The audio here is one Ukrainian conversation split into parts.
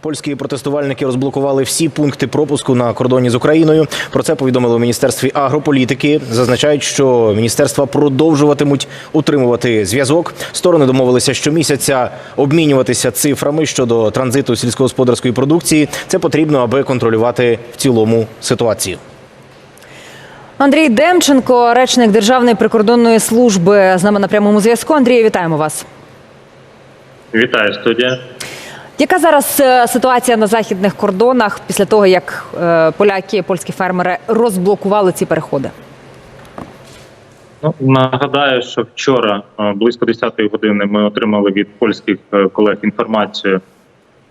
Польські протестувальники розблокували всі пункти пропуску на кордоні з Україною. Про це повідомили у міністерстві агрополітики. Зазначають, що міністерства продовжуватимуть утримувати зв'язок. Сторони домовилися щомісяця обмінюватися цифрами щодо транзиту сільськогосподарської продукції. Це потрібно, аби контролювати в цілому ситуацію. Андрій Демченко, речник Державної прикордонної служби, з нами на прямому зв'язку. Андрію, вітаємо вас. Вітаю, студія. Яка зараз е, ситуація на західних кордонах після того, як е, поляки, польські фермери розблокували ці переходи? Ну нагадаю, що вчора е, близько 10-ї години ми отримали від польських колег інформацію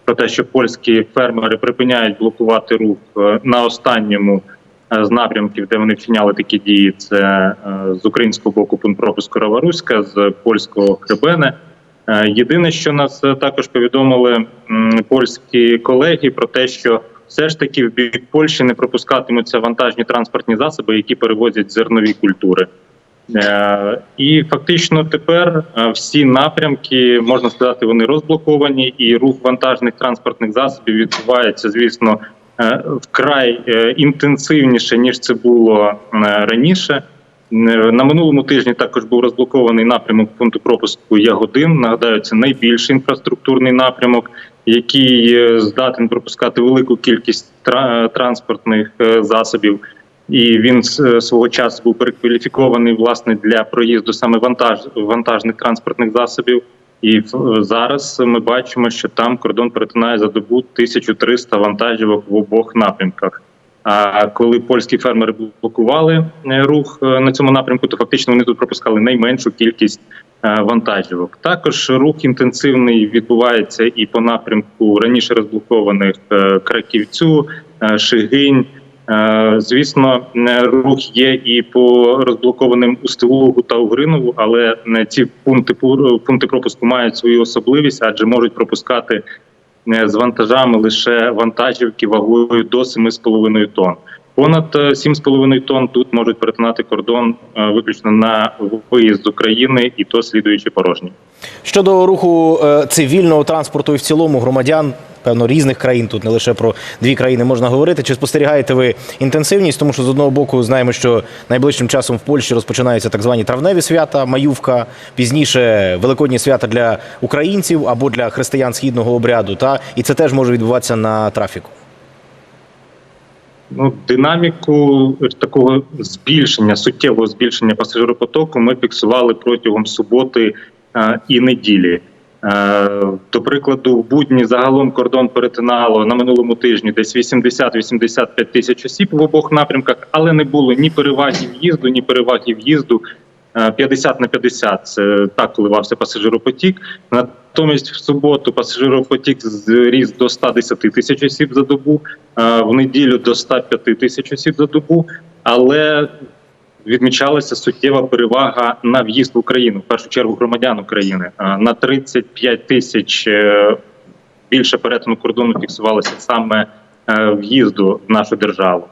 про те, що польські фермери припиняють блокувати рух на останньому з напрямків, де вони вчиняли такі дії. Це з українського боку пункт пропуску Раваруська, з польського Хребене. Е, Єдине, що нас е, також повідомили польські колеги про те, що все ж таки в бік Польщі не пропускатимуться вантажні транспортні засоби, які перевозять зернові культури. Е, І фактично тепер всі напрямки можна сказати, вони розблоковані, і рух вантажних транспортних засобів відбувається, звісно, вкрай інтенсивніше ніж це було раніше. На минулому тижні також був розблокований напрямок пункту пропуску Ягодин. Нагадаю, це найбільший інфраструктурний напрямок, який е, здатен пропускати велику кількість транспортних е, засобів. І він е, свого часу був перекваліфікований власне для проїзду саме вантаж вантажних транспортних засобів. І зараз ми бачимо, що там кордон перетинає за добу 1300 вантажівок в обох напрямках. Коли польські фермери блокували е, рух е, на цьому напрямку, то фактично вони тут пропускали найменшу кількість е, вантажівок. Також рух інтенсивний відбувається і по напрямку раніше розблокованих Краківцю, Шигинь. Звісно, рух є і по розблокованим Устилугу та Угринову, але ці пункти пу- пункти пропуску мають свою особливість, адже можуть пропускати з вантажами лише вантажівки вагою до 7,5 тонн. Понад е, 7,5 тонн тут можуть перетинати кордон е, виключно на виїзд з України, і то слідуючи порожні. Щодо руху е, цивільного транспорту і в цілому громадян, певно, різних країн, тут не лише про дві країни можна говорити. Чи спостерігаєте ви інтенсивність? Тому що з одного боку знаємо, що найближчим часом в Польщі розпочинаються так звані травневі свята, Маювка, пізніше великодні свята для українців або для християн східного обряду. Та і це теж може відбуватися на трафіку. Ну, динаміку такого збільшення, суттєвого збільшення пасажиропотоку ми фіксували протягом суботи е, і неділі. Е, до прикладу, в будні загалом кордон перетинало на минулому тижні десь 80-85 тисяч осіб в обох напрямках, але не було ні переваги в'їзду, ні переваги в'їзду. Е, 50 на 50 – це так коливався пасажиропотік. Натомість в суботу пасажиропотік зріс до 110 тисяч осіб за добу, е, в неділю до 105 тисяч осіб за добу, але відмічалася суттєва перевага на в'їзд в Україну, в першу чергу громадян України. На 35 тисяч е, більше перетину кордону фіксувалося саме е, в'їзду в нашу державу.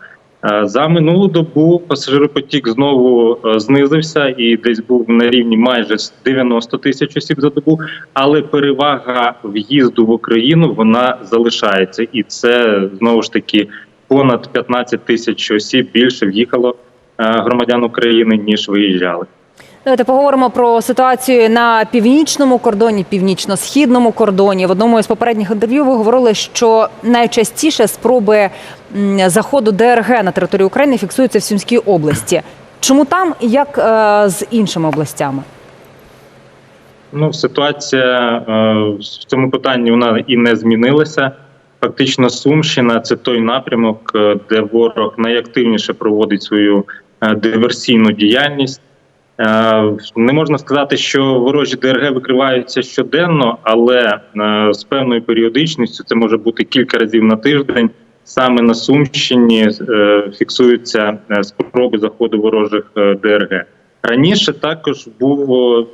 Е, За минулу добу пасажиропотік знову знизився і десь був на рівні майже 90 тисяч осіб за добу. Але перевага в'їзду в Україну вона залишається, і це знову ж таки понад 15 тисяч осіб більше в'їхало громадян України ніж виїжджали. Давайте поговоримо про ситуацію на північному кордоні, північно-східному кордоні. В одному із попередніх інтерв'ю ви говорили, що найчастіше спроби заходу ДРГ на територію України фіксуються в Сумській області. Чому там і як е, з іншими областями? Ну, ситуація е, в цьому питанні вона і не змінилася. Фактично, Сумщина це той напрямок, е, де ворог найактивніше проводить свою е, диверсійну діяльність. Е, Не можна сказати, що ворожі ДРГ викриваються щоденно, але е, з певною періодичністю це може бути кілька разів на тиждень. Саме на Сумщині е, фіксуються е, спроби заходу ворожих е, ДРГ. Раніше також був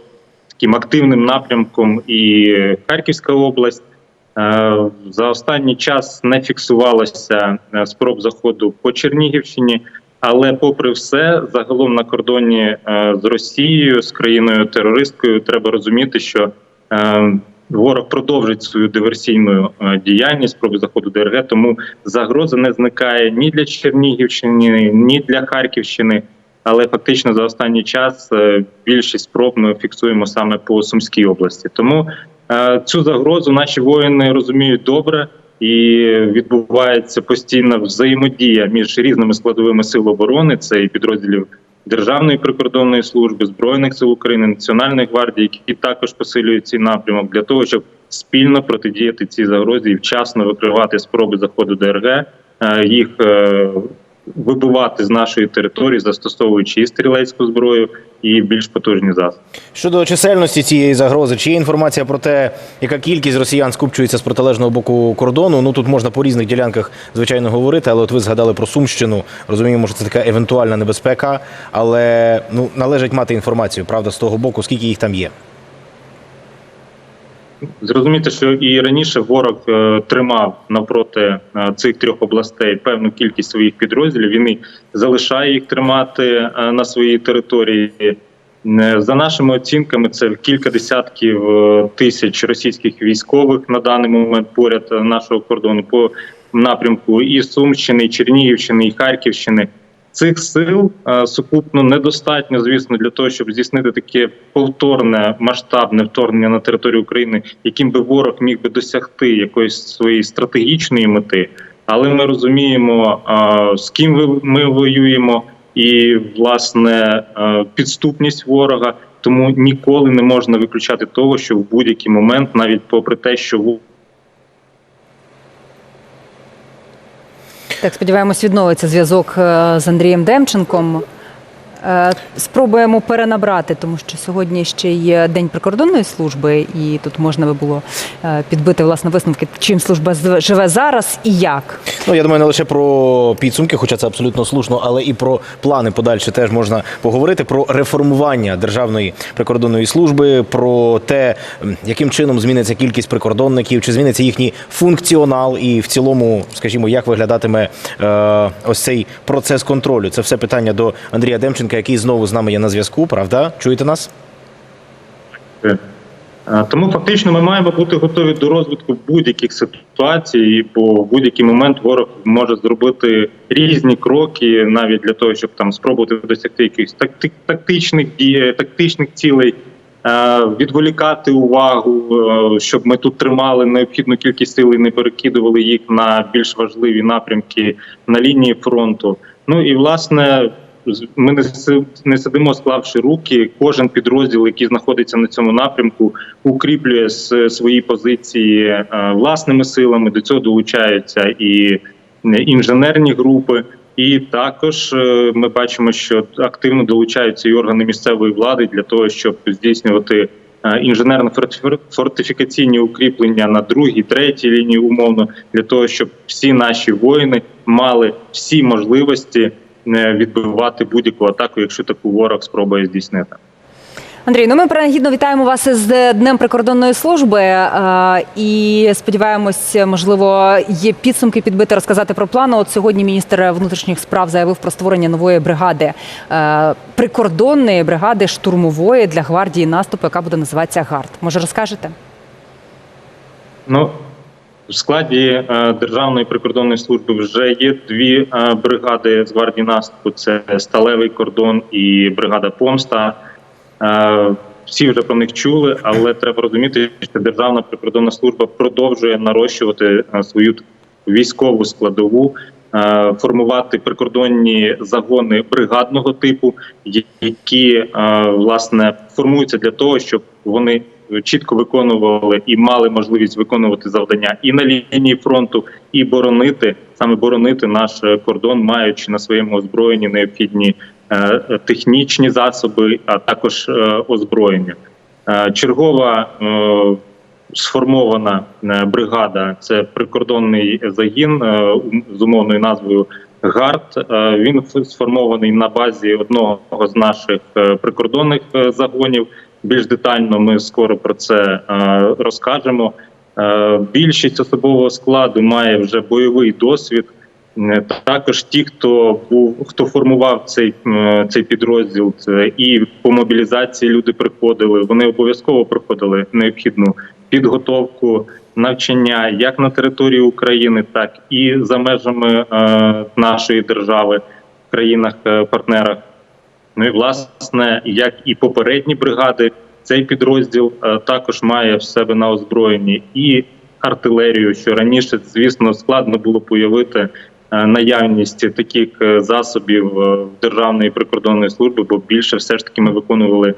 таким активним напрямком і Харківська область. Е, За останній час не фіксувалося е, спроб заходу по Чернігівщині, але, попри все, загалом на кордоні е, з Росією, з країною терористкою, треба розуміти, що е, ворог продовжить свою диверсійну е, діяльність спроби заходу ДРГ. Тому загроза не зникає ні для Чернігівщини, ні для Харківщини. Але фактично за останній час більшість спроб ми фіксуємо саме по Сумській області. Тому цю загрозу наші воїни розуміють добре і відбувається постійна взаємодія між різними складовими сил оборони. Це і підрозділів Державної прикордонної служби, збройних сил України, Національної гвардії, які також посилюють цей напрямок для того, щоб спільно протидіяти цій загрозі і вчасно викривати спроби заходу ДРГ, е, їх е, вибивати з нашої території, застосовуючи і стрілецьку зброю, і більш потужні засоби. Щодо чисельності цієї загрози, чи є інформація про те, яка кількість росіян скупчується з протилежного боку кордону? Ну тут можна по різних ділянках звичайно говорити, але от ви згадали про Сумщину. Розуміємо, що це така евентуальна небезпека, але ну належить мати інформацію, правда, з того боку, скільки їх там є. Зрозуміти, що і раніше ворог е, тримав навпроти е, цих трьох областей певну кількість своїх підрозділів. Він і залишає їх тримати е, на своїй території. За нашими оцінками, це кілька десятків тисяч російських військових на даний момент поряд нашого кордону по напрямку і Сумщини, і Чернігівщини, і Харківщини. Цих сил е, сукупно недостатньо, звісно, для того, щоб здійснити таке повторне масштабне вторгнення на територію України, яким би ворог міг би досягти якоїсь своєї стратегічної мети. Але ми розуміємо, е, з ким ми воюємо, і власне е, підступність ворога. Тому ніколи не можна виключати того, що в будь-який момент, навіть попри те, що Так, сподіваємось, відновиться зв'язок е, з Андрієм Демченком. Е, Спробуємо перенабрати, тому що сьогодні ще є день прикордонної служби, і тут можна би було е, підбити власне висновки, чим служба живе зараз і як. Ну я думаю, не лише про підсумки, хоча це абсолютно слушно, але і про плани подальші теж можна поговорити. Про реформування державної прикордонної служби, про те, яким чином зміниться кількість прикордонників, чи зміниться їхній функціонал, і в цілому, скажімо, як виглядатиме е, ось цей процес контролю. Це все питання до Андрія Демченка, який знову з нами є на зв'язку. Правда, чуєте нас? Е, Тому фактично ми маємо бути готові до розвитку будь-яких ситуацій, бо в будь-який момент ворог може зробити різні кроки, навіть для того, щоб там спробувати досягти якихось такти- тактичних дій, тактичних цілей, е, відволікати увагу, е, щоб ми тут тримали необхідну кількість сил і не перекидували їх на більш важливі напрямки на лінії фронту. Ну і власне. Ми не сидимо, склавши руки. Кожен підрозділ, який знаходиться на цьому напрямку, укріплює свої позиції е, власними силами. До цього долучаються і е, інженерні групи. І також е, ми бачимо, що активно долучаються і органи місцевої влади для того, щоб здійснювати інженерно-фортифікаційні укріплення на другій, третій лінії умовно, для того, щоб всі наші воїни мали всі можливості відбивати будь-яку атаку, якщо таку ворог спробує здійснити. Андрій, ну ми принагідно вітаємо вас з Днем прикордонної служби е, і сподіваємось, можливо, є підсумки підбити, розказати про план. От сьогодні міністр внутрішніх справ заявив про створення нової бригади е, прикордонної бригади штурмової для гвардії наступу, яка буде називатися ГАРД. Може, розкажете? Ну в складі е, Державної прикордонної служби вже є дві е, бригади з гвардії наступу: це сталевий кордон і бригада Помста. Е, всі вже про них чули, але треба розуміти, що Державна прикордонна служба продовжує нарощувати свою військову складову, формувати прикордонні загони бригадного типу, які власне формуються для того, щоб вони чітко виконували і мали можливість виконувати завдання і на лінії фронту, і боронити саме боронити наш е, кордон, маючи на своєму озброєнні необхідні е, технічні засоби, а також е, озброєння. Е, Чергова е, сформована е, бригада це прикордонний загін е, з умовною назвою ГАРД. Е, Він сформований на базі одного з наших е, прикордонних е, загонів. Більш детально ми скоро про це е, розкажемо. Е, Більшість особового складу має вже бойовий досвід. Е, Також ті, хто був хто формував цей, цей підрозділ, це і по мобілізації люди приходили. Вони обов'язково проходили необхідну підготовку, навчання як на території України, так і за межами нашої держави в країнах-партнерах. Ну і власне, як і попередні бригади, цей підрозділ е, також має в себе на озброєнні і артилерію, що раніше, звісно, складно було появити е, наявність таких е, засобів Державної прикордонної служби, бо більше все ж таки ми виконували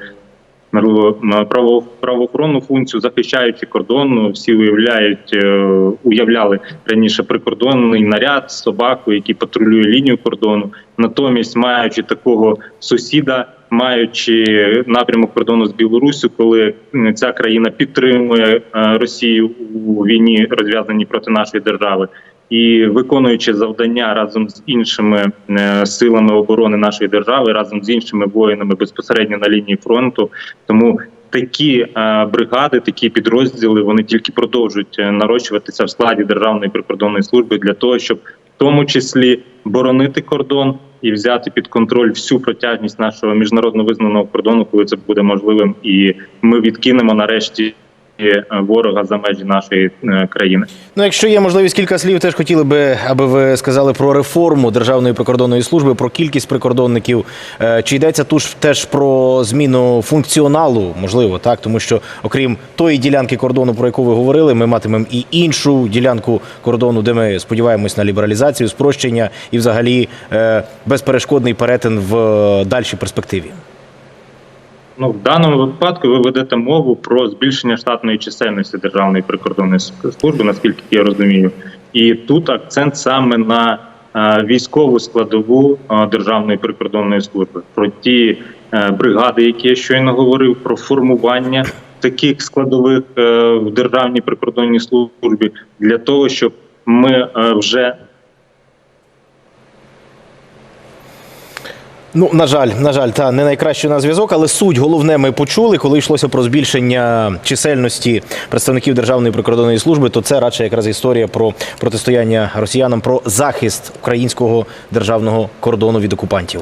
правоохоронну функцію, захищаючи кордон. Ну, Всі уявляють, е, уявляли раніше прикордонний наряд, собаку, який патрулює лінію кордону. Натомість, маючи такого сусіда, маючи напрямок кордону з Білоруссю, коли ця країна підтримує е, Росію у війні, розв'язаній проти нашої держави. І виконуючи завдання разом з іншими е, силами оборони нашої держави, разом з іншими воїнами безпосередньо на лінії фронту, тому такі е, бригади, такі підрозділи, вони тільки продовжують е, нарощуватися в складі державної прикордонної служби для того, щоб в тому числі боронити кордон і взяти під контроль всю протяжність нашого міжнародно визнаного кордону, коли це буде можливим, і ми відкинемо нарешті ворога за межі нашої е, країни. Ну, якщо є можливість кілька слів, теж хотіли би, аби ви сказали про реформу Державної прикордонної служби, про кількість прикордонників. Е, Чи йдеться тут теж про зміну функціоналу, можливо, так? Тому що, окрім тої ділянки кордону, про яку ви говорили, ми матимемо і іншу ділянку кордону, де ми сподіваємось на лібералізацію, спрощення і взагалі е, безперешкодний перетин в е, дальшій перспективі. Ну, в даному випадку ви ведете мову про збільшення штатної чисельності Державної прикордонної служби, наскільки я розумію. І тут акцент саме на е, військову складову е, Державної прикордонної служби, про ті е, бригади, які я щойно говорив, про формування таких складових в Державній прикордонній службі для того, щоб ми вже Ну, на жаль, на жаль, та не найкращий на зв'язок, але суть головне ми почули, коли йшлося про збільшення чисельності представників Державної прикордонної служби, то це радше якраз історія про протистояння росіянам, про захист українського державного кордону від окупантів.